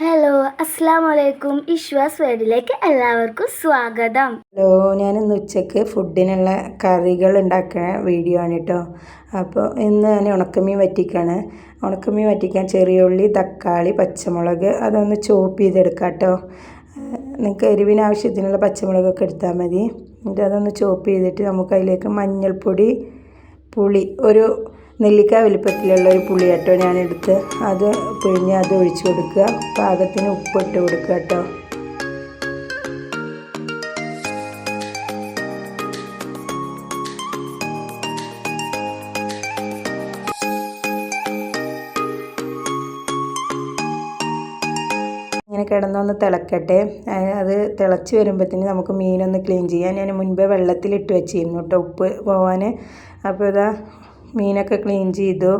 Hello അസ്സാം വലൈക്കും ഇശ്വാസ് വേഡിലേക്ക് എല്ലാവർക്കും സ്വാഗതം. ഹലോ ഞാൻ ഇന്ന് ഉച്ചയ്ക്ക് ഫുഡിനുള്ള കറികൾ ഉണ്ടാക്കുന്ന വീഡിയോ ആണ് കേട്ടോ അപ്പോൾ ഇന്ന് ഞാൻ ഉണക്കമീൻ വറ്റിക്കാണ്. ഉണക്കമീൻ വറ്റിക്കാൻ ചെറിയ ഉള്ളി തക്കാളി പച്ചമുളക് അതൊന്ന് ചോപ്പ് ചെയ്തെടുക്കാം കേട്ടോ നിങ്ങൾക്ക് എരിവിന് ആവശ്യത്തിനുള്ള പച്ചമുളകൊക്കെ എടുത്താൽ മതി. എന്നിട്ട് അതൊന്ന് ചോപ്പ് ചെയ്തിട്ട് നമുക്ക് അതിലേക്ക് മഞ്ഞൾപ്പൊടി പുളി ഒരു നെല്ലിക്ക വലിപ്പത്തിലുള്ള ഒരു പുളി കേട്ടോ ഞാനെടുത്ത് അത് പിഴിഞ്ഞ് അത് ഒഴിച്ചു കൊടുക്കുക. പാകത്തിന് ഉപ്പിട്ട് കൊടുക്കുക കേട്ടോ. ഇങ്ങനെ കിടന്നൊന്ന് തിളക്കട്ടെ. അത് തിളച്ച് വരുമ്പോഴത്തേന് നമുക്ക് മീനൊന്ന് ക്ലീൻ ചെയ്യാം. ഞാൻ മുൻപേ വെള്ളത്തിലിട്ട് വെച്ചിരുന്നു കേട്ടോ ഉപ്പ് പോവാൻ അപ്പോൾ ഇതാ മീനൊക്കെ ക്ലീൻ ചെയ്തു.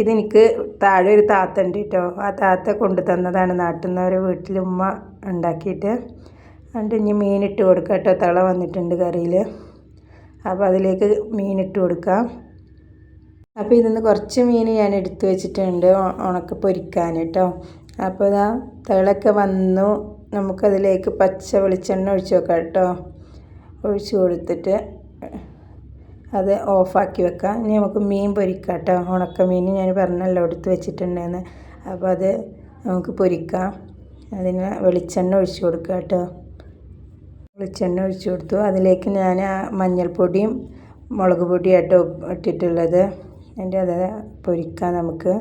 ഇതെനിക്ക് താഴെ ഒരു താത്ത ഉണ്ട് കേട്ടോ ആ താത്ത കൊണ്ടു തന്നതാണ് നാട്ടിൽ നിന്ന് ഒരു വീട്ടിൽ ഉമ്മ ഉണ്ടാക്കിയിട്ട്. എന്നിട്ട് ഇനി മീനിട്ട് കൊടുക്കാം കേട്ടോ തള വന്നിട്ടുണ്ട് കറിയിൽ അപ്പോൾ അതിലേക്ക് മീനിട്ട് കൊടുക്കാം. അപ്പോൾ ഇതിൽ നിന്ന് കുറച്ച് മീൻ ഞാൻ എടുത്തു വെച്ചിട്ടുണ്ട് ഉണക്ക പൊരിക്കാൻ കേട്ടോ അപ്പോൾ ഇതാ തിളക്കെ വന്നു. നമുക്കതിലേക്ക് പച്ച വെളിച്ചെണ്ണ ഒഴിച്ച് നോക്കാം കേട്ടോ ഒഴിച്ച് കൊടുത്തിട്ട് അത് ഓഫാക്കി വെക്കാം ഇനി നമുക്ക് മീൻ പൊരിക്കാം കേട്ടോ. ഉണക്ക മീൻ ഞാൻ പറഞ്ഞല്ലോ എടുത്ത് വെച്ചിട്ടുണ്ടെന്ന്. അപ്പോൾ അത് നമുക്ക് പൊരിക്കാം. അതിന് വെളിച്ചെണ്ണ ഒഴിച്ചു കൊടുക്കുക കേട്ടോ. വെളിച്ചെണ്ണ ഒഴിച്ചു കൊടുത്തു. അതിലേക്ക് ഞാൻ മഞ്ഞൾപ്പൊടിയും മുളക് പൊടിയാട്ടോ ഇട്ടിട്ടുള്ളത്. അതിന്റെ അത് പൊരിക്കാം നമുക്ക്.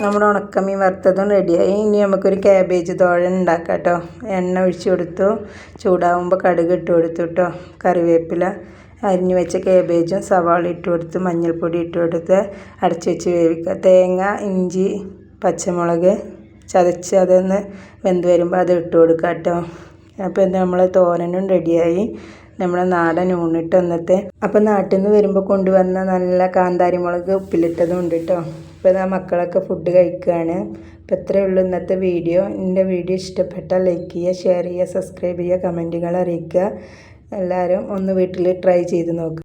നമ്മുടെ ഉണക്കമീൻ വറുത്തതും റെഡിയായി. ഇനി നമുക്കൊരു ക്യാബേജ് തോഴൻ ഉണ്ടാക്കാം കേട്ടോ എണ്ണ ഒഴിച്ചു കൊടുത്തു. ചൂടാവുമ്പോൾ കടുക് ഇട്ട് കൊടുത്തു കേട്ടോ കറിവേപ്പില അരിഞ്ഞു വെച്ച ക്യാബേജും സവാള ഇട്ട് കൊടുത്ത് മഞ്ഞൾപ്പൊടി ഇട്ട് കൊടുത്ത് അടച്ചു വെച്ച് വേവിക്കുക. തേങ്ങ ഇഞ്ചി പച്ചമുളക് ചതച്ച് അതൊന്ന് വെന്ത് വരുമ്പോൾ അത് ഇട്ട് കൊടുക്കുക കേട്ടോ അപ്പോൾ നമ്മൾ തോരനും റെഡിയായി. നമ്മുടെ നാടൻ ഊണിട്ട് അന്നത്തെ. അപ്പോൾ നാട്ടിൽ നിന്ന് വരുമ്പോൾ കൊണ്ടുവന്ന നല്ല കാന്താരി മുളക് ഉപ്പിലിട്ടതും ഉണ്ട് കേട്ടോ ഇപ്പോൾ ആ മക്കളൊക്കെ ഫുഡ് കഴിക്കുകയാണ് അപ്പോൾ ഇത്രയേ ഉള്ളൂ ഇന്നത്തെ വീഡിയോ. എന്റെ വീഡിയോ ഇഷ്ടപ്പെട്ടാൽ ലൈക്ക് ചെയ്യുക ഷെയർ ചെയ്യുക സബ്സ്ക്രൈബ് ചെയ്യുക കമന്റുകൾ അറിയിക്കുക. എല്ലാവരും ഒന്ന് വീട്ടിൽ ട്രൈ ചെയ്ത് നോക്കുക